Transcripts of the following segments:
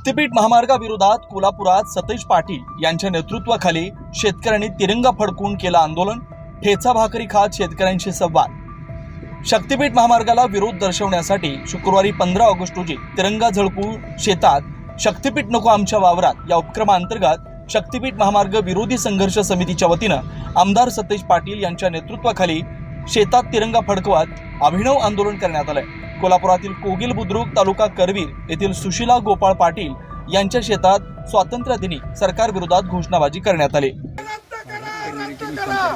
शक्तीपीठ महामार्गाविरोधात कोल्हापुरात सतेज पाटील यांच्या नेतृत्वाखाली शेतकऱ्यांनी तिरंगा फडकून केलं आंदोलन. ठेचा भाकरी खात शेतकऱ्यांशी संवाद. शक्तीपीठ महामार्गाला विरोध दर्शवण्यासाठी शुक्रवारी पंधरा ऑगस्ट रोजी तिरंगा झळकू शेतात शक्तीपीठ नको आमच्या वावरात या उपक्रमाअंतर्गत शक्तीपीठ महामार्ग विरोधी संघर्ष समितीच्या वतीनं आमदार सतेज पाटील यांच्या नेतृत्वाखाली शेतात तिरंगा फडकवत अभिनव आंदोलन करण्यात आलं कोल्हापुरातील कोगिल बुद्रुक तालुका करवीर येथील सुशिला गोपाळ पाटील यांच्या शेतात स्वातंत्र्य दिनी सरकारविरोधात घोषणाबाजी करण्यात आली.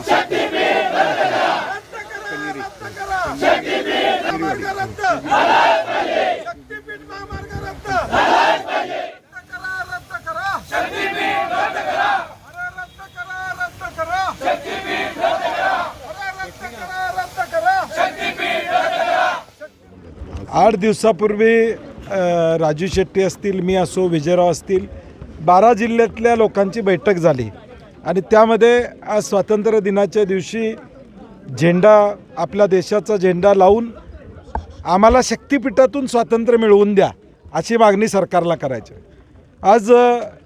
शक्तीपीठ रद्द करा रद्द करा शक्तीपीठ महामार्ग रद्द शक्तीपीठ महामार्ग रद्द रद्द करा रद्द करा शक्तीपीठ रद्द करा अरे रद्द करा रद्द करा शक्तीपीठ रद्द करा अरे रद्द करा रद्द करा शक्तीपीठ रद्द करा आठ दिवसापूर्वी राजू शेट्टी असतील मी असो विजयराव असतील बारा जिल्ह्यातल्या लोकांची बैठक झाली. आणि त्यामध्ये आज स्वातंत्र्य दिनाच्या दिवशी झेंडा आपल्या देशाचा झेंडा लावून आम्हाला शक्तिपीठातून स्वातंत्र्य मिळवून द्या अशी मागणी सरकारला करायची. आज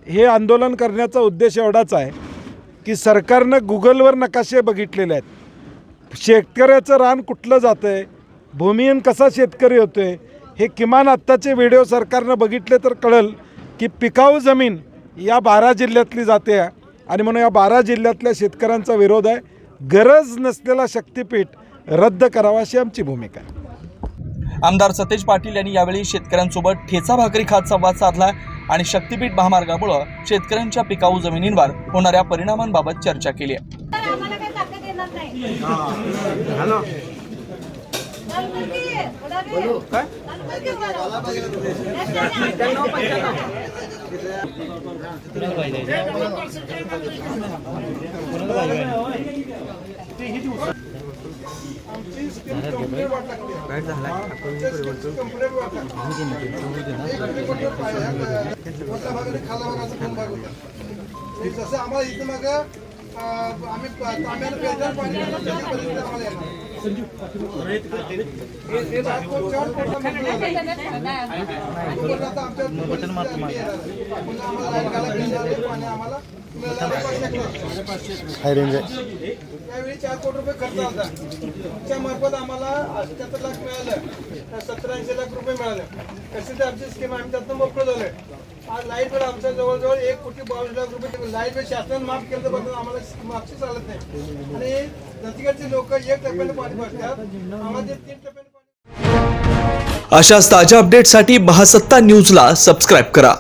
हे आंदोलन करण्याचा उद्देश एवढाच आहे की सरकारनं गुगलवर नकाशे बघितलेले आहेत. शेतकऱ्याचं रान कुठलं जातं आहे भूमिहीन कसा शेतकरी होतो आहे हे किमान आत्ताचे व्हिडिओ सरकारनं बघितले तर कळेल की पिकाऊ जमीन या बारा जिल्ह्यातली जाते आहे आणि म्हणून या बारा जिल्ह्यातल्या शेतकऱ्यांचा विरोध आहे. गरज नसलेला शक्तीपीठ रद्द करावा अशी आमची भूमिका आहे. आमदार सतेज पाटील यांनी यावेळी शेतकऱ्यांसोबत ठेचा भाकरी खात संवाद साधला आणि शक्तीपीठ महामार्गामुळे शेतकऱ्यांच्या पिकाऊ जमिनींवर होणाऱ्या परिणामांबाबत चर्चा केली आहे. तर आम्हाला काही ताकद जसं आम्हाला इथं मग आम्ही तांब्याला पेटणार पाणी बटन मारतो परिस्थिती हे- हे झालं. आम्हाला मिळालं पाहिजे. त्यावेळी चार कोटी रुपये खर्च आला तुमच्या मार्फत आम्हाला अठ्याहत्तर लाख मिळालं. सत्तर ऐंशी लाख रुपये मिळाले. कशी ते आमची स्कीम आम्ही त्यातनं मोकळं झालोय आज लाइट बिल आमच्या जवळजवळ एक कोटी बावीस लाख रुपये लाइट बिल शासनानं माफ केलं तर बघून आम्हाला मागची चालत नाही. आणि नदीकडचे लोक एक टप्प्याने पाणी भरतात. आम्हाला ते तीन टप्प्याने अशाच ताज्या अपडेटसाठी महासत्ता न्यूजला सबस्क्राईब करा.